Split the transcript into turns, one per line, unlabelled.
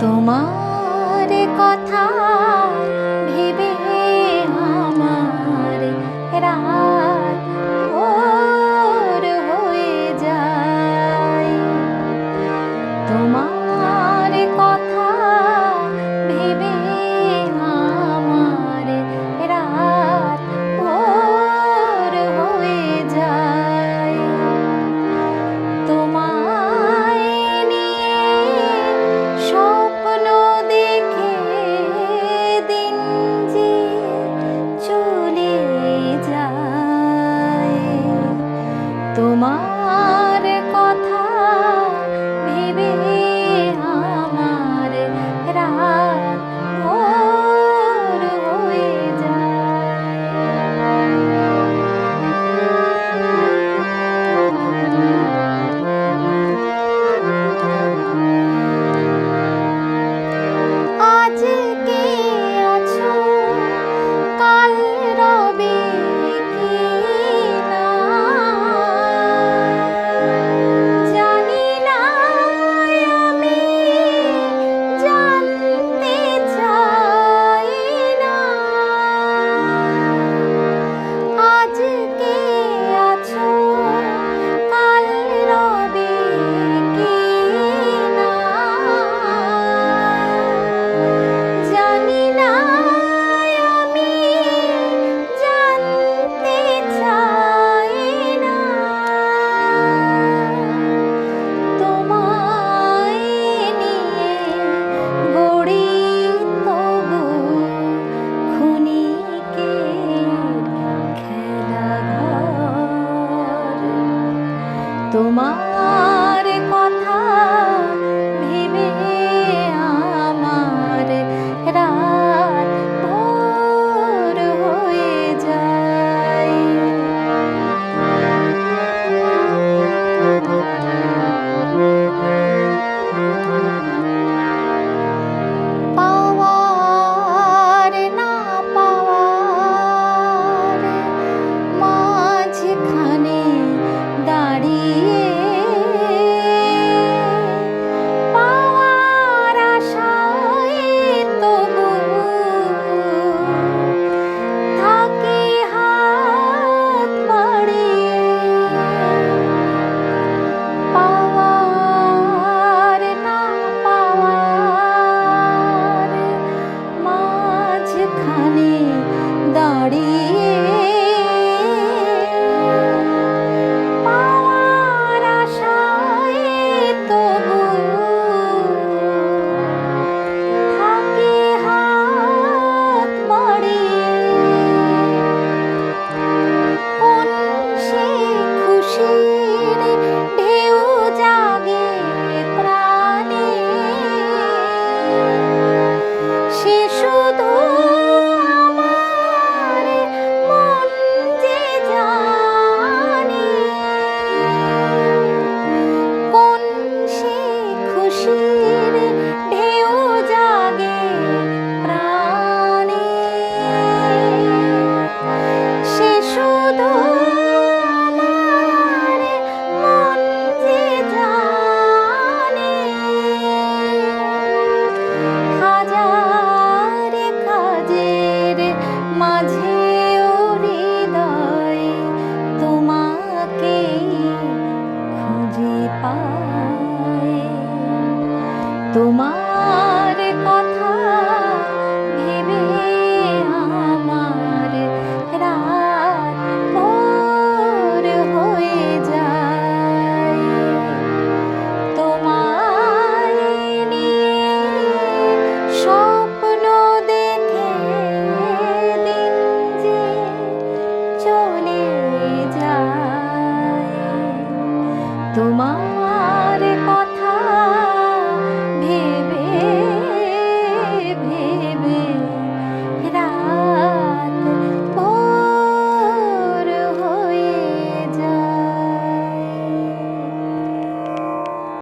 তোমার কথা তোমার Ani. তোমার কথা ভেবে আমার রাত ভোর হয়ে যায়। তোমায় স্বপ্ন দেখে দিন যে চলে যায়। তোমার